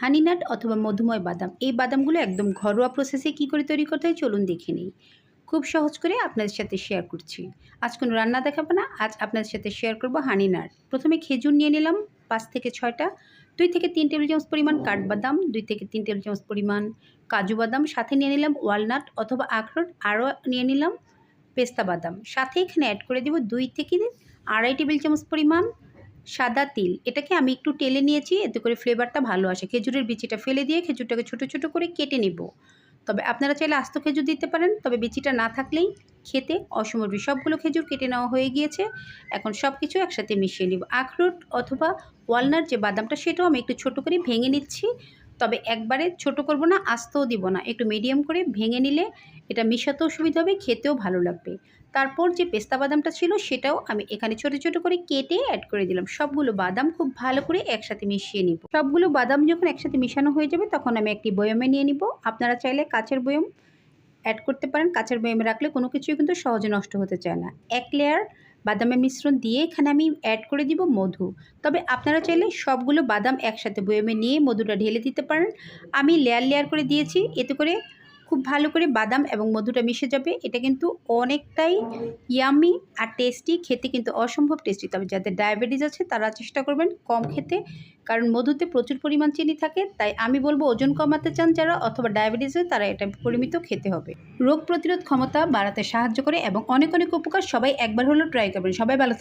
Honey nut অথবা মধুময় বাদাম। এই বাদামগুলো একদম ঘরোয়া প্রসেসে কী করে তৈরি করতে হয় চলুন দেখে নিই। খুব সহজ করে আপনাদের সাথে শেয়ার করছি। আজ কোনো রান্না দেখাবো না, আজ আপনাদের সাথে শেয়ার করব হানিনাট। প্রথমে খেজুর নিয়ে নিলাম, পাঁচ থেকে ছয়টা। দুই থেকে তিন টেবিল চামচ পরিমাণ কাঠবাদাম, দুই থেকে তিন টেবিল চামচ পরিমাণ কাজু বাদাম। সাথে নিয়ে নিলাম ওয়ালনাট অথবা আখরোট, আরও নিয়ে নিলাম পেস্তা বাদাম। সাথে এখানে অ্যাড করে দেবো দুই থেকে আড়াই টেবিল চামচ পরিমাণ সাদা তিল। এটাকে আমি একটু টেলে নিয়েছি, এতে করে ফ্লেভারটা ভালো আসে। খেজুরের বিচিটা ফেলে দিয়ে খেজুরটাকে ছোটো ছোটো করে কেটে নেব। তবে আপনারা চাইলে আস্ত খেজুর দিতে পারেন, তবে বিচিটা না থাকলেই খেতে অসমর্বী সবগুলো খেজুর কেটে নেওয়া হয়ে গিয়েছে। এখন সব কিছু একসাথে মিশিয়ে নিব। আখরোট অথবা ওয়ালনার যে বাদামটা, সেটাও আমি একটু ছোটো করে ভেঙে নিচ্ছি। তবে একবারে ছোট করব না, আস্তেও দিব না। একটু মিডিয়াম করে ভেঙে নিলে এটা মিশাতেও সুবিধা হবে, খেতেও ভালো লাগবে। তারপর যে পেস্তা বাদামটা ছিল সেটাও আমি এখানে ছোট ছোট করে কেটে অ্যাড করে দিলাম। সবগুলো বাদাম খুব ভালো করে একসাথে মিশিয়ে নিব। সবগুলো বাদাম যখন একসাথে মিশানো হয়ে যাবে তখন আমি একটি বয়মে নিয়ে নিব। আপনারা চাইলে কাচের বয়ম অ্যাড করতে পারেন। কাচের বয়মে রাখলে কোনো কিছুই কিন্তু সহজে নষ্ট হতে চায় না। এক লেয়ার বাদামের মিশ্রণ দিয়ে এখানে আমি অ্যাড করে দিব মধু। তবে আপনারা চাইলে সবগুলো বাদাম একসাথে বয়মে নিয়ে মধুটা ঢেলে দিতে পারেন। আমি লেয়ার লেয়ার করে দিয়েছি। এতে করে খুব ভালো করে বাদাম এবং মধুটা মিশে যাবে। এটা কিন্তু অনেকটাই ইয়ামি আর টেস্টি খেতে কিন্তু অসম্ভব টেস্টি তবে যাদের ডায়াবেটিস আছে, তারা চেষ্টা করবেন কম খেতে। কারণ মধুতে প্রচুর পরিমাণ চিনি থাকে, তাই আমি বলব ওজন কমাতে চান যারা, অথবা ডায়াবেটিস আছে তারা এটা পরিমিত খেতে হবে। রোগ প্রতিরোধ ক্ষমতা বাড়াতে সাহায্য করে এবং অনেক অনেক উপকার সবাই একবার হলেও ট্রাই করবেন। সবাই ভালো